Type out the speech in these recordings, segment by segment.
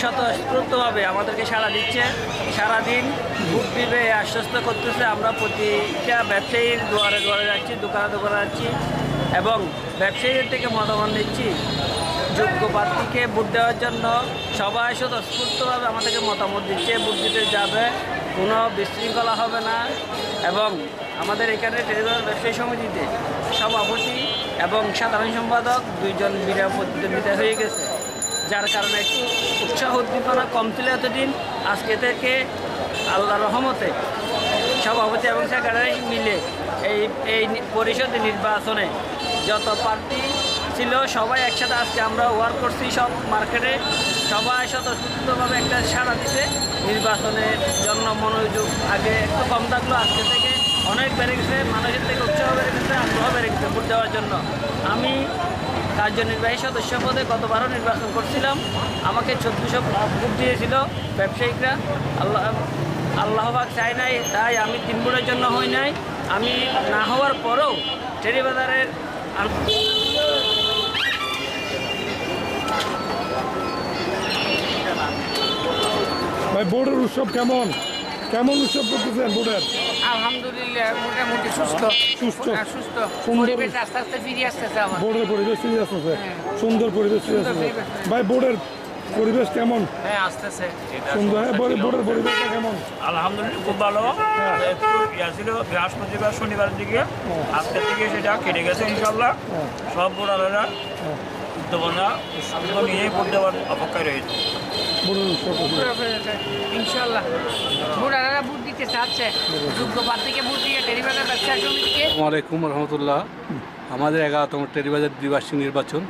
স্বতঃস্ফূর্তভাবে আমাদেরকে সাড়া দিচ্ছে। সারাদিন বুক দিবে আশ্বস্ত করতেছে। আমরা প্রতিটা ব্যবসায়ীর দুয়ারে দুয়ারে যাচ্ছি, দোকানে দোকানে যাচ্ছি এবং ব্যবসায়ীদের থেকে মতামত নিচ্ছি। যোগ্য প্রার্থীকে ভোট দেওয়ার জন্য সবাই স্বতঃস্ফূর্তভাবে আমাদেরকে মতামত দিচ্ছে। ভোট দিতে যাবে, কোনো বিশৃঙ্খলা হবে না এবং আমাদের এখানে টেলিভিশন ব্যবসায়ী সমিতিতে সভাপতি এবং সাধারণ সম্পাদক দুইজন বিনা প্রতিদ্বন্দ্বিতা হয়ে গেছে। যার কারণে একটু উৎসাহ উদ্দীপনা কম ছিল এতদিন। আজকে থেকে আল্লাহ রহমতে সভাপতি এবং সেক্রেটারি মিলে এই এই পরিষদের নির্বাচনে যত প্রার্থী ছিল সবাই একসাথে আজকে আমরা ওয়ার্ক করছি, সব মার্কেটে সবাই স্বতঃস্ফূর্তভাবে একটা সাড়া দিতে। নির্বাচনের জন্য মনোযোগ আগে একটু কম থাকল, আজকে থেকে অনেক বেড়ে গেছে মানুষের থেকে উৎসাহ বেড়ে গেছে, আগ্রহ বেড়ে গেছে ভোট দেওয়ার জন্য। আমি কার্যনির্বাহী সদস্য পদে গতবারও নির্বাচন করছিলাম। আমাকে চোদ্দোশো ভোট দিয়েছিল ব্যবসায়িকরা। আল্লাহ আল্লাহবাক চাই নাই, তাই আমি তিন ভোটের জন্য হই নাই। আমি না হওয়ার পরেও টেরিবাজারের ভাই, বোর্ডের উৎসব কেমন? কেমন উৎসব করতেছেন বোর্ডের আলহামদুলিল্লাহ মোটামুটি সুস্থ। সুস্থ। হ্যাঁ, সুস্থ। সুন্দর। আস্তে আস্তে ফিরে আসতেছে আমার বোর্ডের পরিবেশ ফিরে আসতেছে। সুন্দর পরিবেশ ফিরে আসতেছে। ভাই বোর্ডের পরিবেশ কেমন? হ্যাঁ আসতেছে। সুন্দর। হ্যাঁ বোর্ডের পরিবেশটা কেমন? আলহামদুলিল্লাহ খুব ভালো। একটু ইয়া ছিল বৃহস্পতিবার শনিবারের দিকে। আজকের থেকে সেটা কেটে গেছে ইনশাল্লাহ সব বোড়ালেরা উদ্যোগনা নিয়ে ভোট দেওয়ার অপেক্ষায় রয়েছে। ইনশাল্লাহ। বুড়ারা বুট দিতে চাচ্ছে। যোগ্য প্রার্থীকে বুট দিয়ে টেলিভিশনের ব্যবসা সমিতিকে আলাইকুম রহমতুল্লাহ। আমাদের এগারোতম টেরিবাজার দ্বিবার্ষিক নির্বাচন।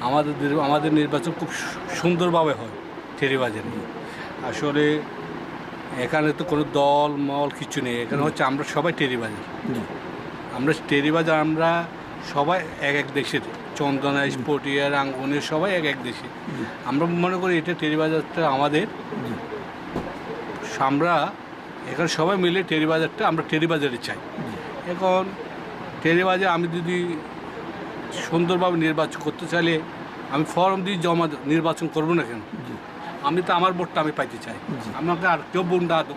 আমাদের আমাদের নির্বাচন খুব সু- সুন্দরভাবে হয় টেরিবাজারে আসলে এখানে তো কোনো দল মল কিছু নেই। এখানে হচ্ছে আমরা সবাই টেরিবাজার। আমরা টেরিবাজার আমরা সবাই এক এক দেশের। চন্দনা স্পটিয়া রাঙ্গুনি সবাই এক এক দেশে। আমরা মনে করি এটা টেরিবাজারটা আমাদের। আমরা এখানে সবাই মিলে টেরিবাজারটা আমরা টেরিবাজারে চাই। এখন টেরিবাজার আমি যদি সুন্দরভাবে নির্বাচন করতে চাইলে আমি ফর্ম দিয়ে জমা নির্বাচন করব না কেন? আমি তো আমার ভোটটা আমি পাইতে চাই। আমাকে আর কেউ বোন না দো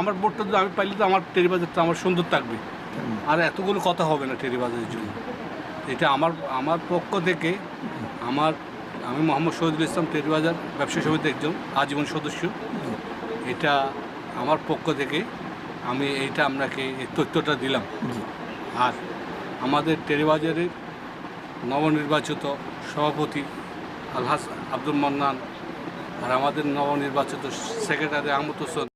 আমার ভোটটা যদি আমি পাইলে তো আমার টেরিবাজারটা আমার সুন্দর থাকবে। আর এতগুলো কথা হবে না টেরিবাজারের জন্য। এটা আমার আমার পক্ষ থেকে আমার, আমি মোহাম্মদ শহীদুল ইসলাম টেরিবাজার ব্যবসা সমিতির একজন আজীবন সদস্য। এটা আমার পক্ষ থেকে আমি এইটা আপনাকে এই তথ্যটা দিলাম। আর আমাদের টেরিবাজারের নবনির্বাচিত সভাপতি আলহাস আব্দুল মান্নান আর আমাদের নবনির্বাচিত সেক্রেটারি আহমদ হোসেন